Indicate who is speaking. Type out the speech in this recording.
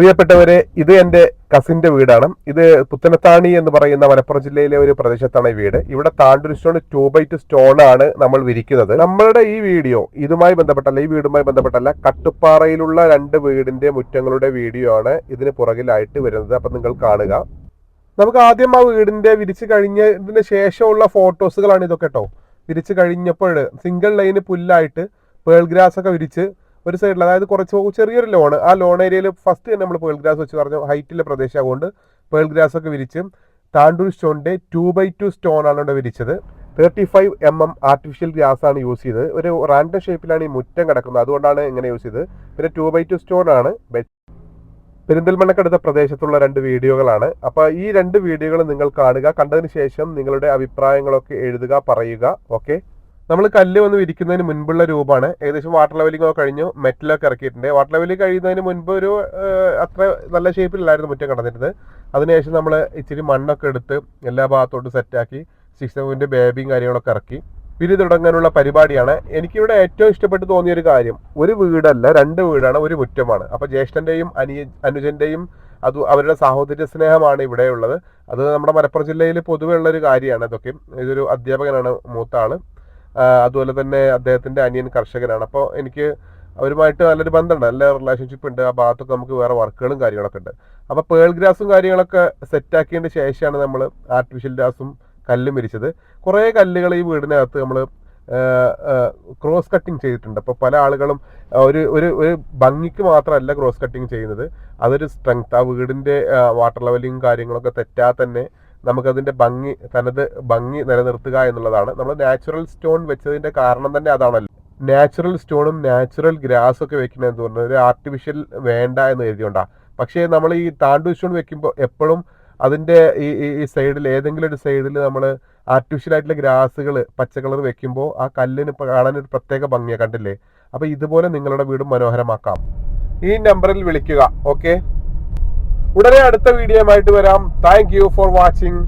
Speaker 1: പ്രിയപ്പെട്ടവരെ ഇത് എന്റെ കസിന്റെ വീടാണ്. ഇത് പുത്തനത്താണി എന്ന് പറയുന്ന മലപ്പുറം ജില്ലയിലെ ഒരു പ്രദേശത്താണ് ഈ വീട്. ഇവിടെ Tandur stone two by two stone ആണ് നമ്മൾ വിരിക്കുന്നത്. നമ്മളുടെ ഈ വീഡിയോ ഇതുമായി ബന്ധപ്പെട്ടല്ല ഈ വീടുമായി ബന്ധപ്പെട്ടല്ല കട്ടുപ്പാറയിലുള്ള രണ്ട് വീടിന്റെ മുറ്റങ്ങളുടെ വീഡിയോ ആണ് ഇതിന് പുറകിലായിട്ട് വരുന്നത്. അപ്പം നിങ്ങൾ കാണുക. നമുക്ക് ആദ്യം ആ വീടിന്റെ വിരിച്ചു കഴിഞ്ഞതിന് ശേഷമുള്ള ഫോട്ടോസുകളാണ് ഇതൊക്കെ കേട്ടോ വിരിച്ചു കഴിഞ്ഞപ്പോൾ സിംഗിൾ ലൈന് പുല്ലായിട്ട് പേൾ ഗ്രാസ് ഒക്കെ വിരിച്ച് ഒരു സൈഡിൽ അതായത് കുറച്ച് ചെറിയൊരു ലോൺ ആ ലോൺ ഏരിയയിൽ ഫസ്റ്റ് തന്നെ നമ്മൾ പേൾ ഗ്രാസ് വെച്ച് പറഞ്ഞു ഹൈറ്റിലെ പ്രദേശം അതുകൊണ്ട് പേൾ ഗ്രാസ് ഒക്കെ വിരിച്ച് താണ്ടൂർ സ്റ്റോണിന്റെ ടു ബൈ ടു സ്റ്റോൺ ആണ് ഇവിടെ വിരിച്ചത്. Thirty five M M artificial grass ആണ് യൂസ് ചെയ്തത്. ഒരു റാൻഡം ഷേപ്പിലാണ് ഈ മുറ്റം കിടക്കുന്നത്. അതുകൊണ്ടാണ് ഇങ്ങനെ യൂസ് ചെയ്തത്. പിന്നെ ടു ബൈ ടു സ്റ്റോൺ ആണ്. പെരിന്തൽമണ്ണക്കടുത്ത പ്രദേശത്തുള്ള രണ്ട് വീഡിയോകളാണ്. അപ്പോൾ ഈ രണ്ട് വീഡിയോകൾ നിങ്ങൾ കാണുക. കണ്ടതിന് ശേഷം നിങ്ങളുടെ അഭിപ്രായങ്ങളൊക്കെ എഴുതുക പറയുക. ഓക്കെ നമ്മൾ കല്ല് വന്ന് വിരിക്കുന്നതിന് മുൻപുള്ള രൂപമാണ്. ഏകദേശം വാട്ടർ ലെവലിംഗ് ഒക്കെ കഴിഞ്ഞു മെറ്റലൊക്കെ ഇറക്കിയിട്ടുണ്ട്. വാട്ടർ ലെവലിംഗ് കഴിയുന്നതിന് മുൻപ് ഒരു അത്ര നല്ല ഷേപ്പിലല്ലായിരുന്നു മുറ്റം കടന്നിരുന്നത്. അതിനുശേഷം നമ്മൾ ഇച്ചിരി മണ്ണൊക്കെ എടുത്ത് എല്ലാ ഭാഗത്തോട്ടും സെറ്റാക്കി സിക്സ് സെവന്റെ ബേബിയും കാര്യങ്ങളൊക്കെ ഇറക്കി. വിരി തുടങ്ങാനുള്ള പരിപാടിയാണ്. എനിക്കിവിടെ ഏറ്റവും ഇഷ്ടപ്പെട്ട് തോന്നിയ ഒരു കാര്യം ഒരു വീടല്ല രണ്ട് വീടാണ് ഒരു മുറ്റമാണ്. അപ്പോൾ ജ്യേഷ്ഠന്റെയും അനിയ അനുജന്റെയും അത് അവരുടെ സാഹോദര്യ സ്നേഹമാണ് ഇവിടെയുള്ളത്. അത് നമ്മുടെ മലപ്പുറം ജില്ലയിൽ പൊതുവെ ഉള്ള ഒരു കാര്യമാണ് ഇതൊക്കെ. ഇതൊരു അധ്യാപകനാണ് മൂത്ത ആൾ. അതുപോലെ തന്നെ അദ്ദേഹത്തിന്റെ അനിയൻ കർഷകനാണ്. അപ്പോൾ എനിക്ക് അവരുമായിട്ട് നല്ലൊരു ബന്ധമുണ്ട്. നല്ല റിലേഷൻഷിപ്പ് ഉണ്ട്. ആ ഭാഗത്തൊക്കെ നമുക്ക് വേറെ വർക്കുകളും കാര്യങ്ങളൊക്കെ ഉണ്ട്. അപ്പോൾ പേൾ ഗ്രാസും കാര്യങ്ങളൊക്കെ സെറ്റാക്കിയതിന് ശേഷമാണ് നമ്മൾ ആർട്ടിഫിഷ്യൽ ഗ്രാസും കല്ലും വിരിച്ചത്. കുറേ കല്ലുകൾ ഈ വീടിനകത്ത് നമ്മൾ ക്രോസ് കട്ടിങ് ചെയ്തിട്ടുണ്ട്. അപ്പോൾ പല ആളുകളും ഒരു ഒരു ഒരു ഭംഗിക്ക് മാത്രമല്ല ക്രോസ് കട്ടിങ് ചെയ്യുന്നത്. അതൊരു സ്ട്രെങ്ത് ആ വീടിന്റെ വാട്ടർ ലെവലിങ് കാര്യങ്ങളൊക്കെ തെറ്റാതെ തന്നെ നമുക്കതിന്റെ ഭംഗി തനത് ഭംഗി നിലനിർത്തുക എന്നുള്ളതാണ്. നമ്മൾ നാച്ചുറൽ സ്റ്റോൺ വെച്ചതിന്റെ കാരണം തന്നെ അതാണല്ലോ. നാച്ചുറൽ സ്റ്റോണും നാച്ചുറൽ ഗ്രാസും ഒക്കെ എന്ത് പറഞ്ഞാൽ ഒരു ആർട്ടിഫിഷ്യൽ വേണ്ട എന്ന് എഴുതിയോണ്ടാണ് പക്ഷേ നമ്മൾ ഈ താണ്ടു സ്റ്റോൺ വെക്കുമ്പോൾ എപ്പോഴും അതിന്റെ ഈ ഈ- സൈഡിൽ ഏതെങ്കിലും ഒരു സൈഡിൽ നമ്മൾ ആർട്ടിഫിഷ്യൽ ആയിട്ടുള്ള ഗ്രാസുകൾ പച്ച കളർ വെക്കുമ്പോൾ ആ കല്ലിന് കാണാൻ ഒരു പ്രത്യേക ഭംഗിയാണ് കണ്ടില്ലേ? അപ്പോൾ ഇതുപോലെ നിങ്ങളുടെ വീടും മനോഹരമാക്കാം. ഈ നമ്പറിൽ വിളിക്കുക ഓക്കെ ഉടനെ അടുത്ത വീഡിയോ ആയിട്ട് വരാം. Thank for watching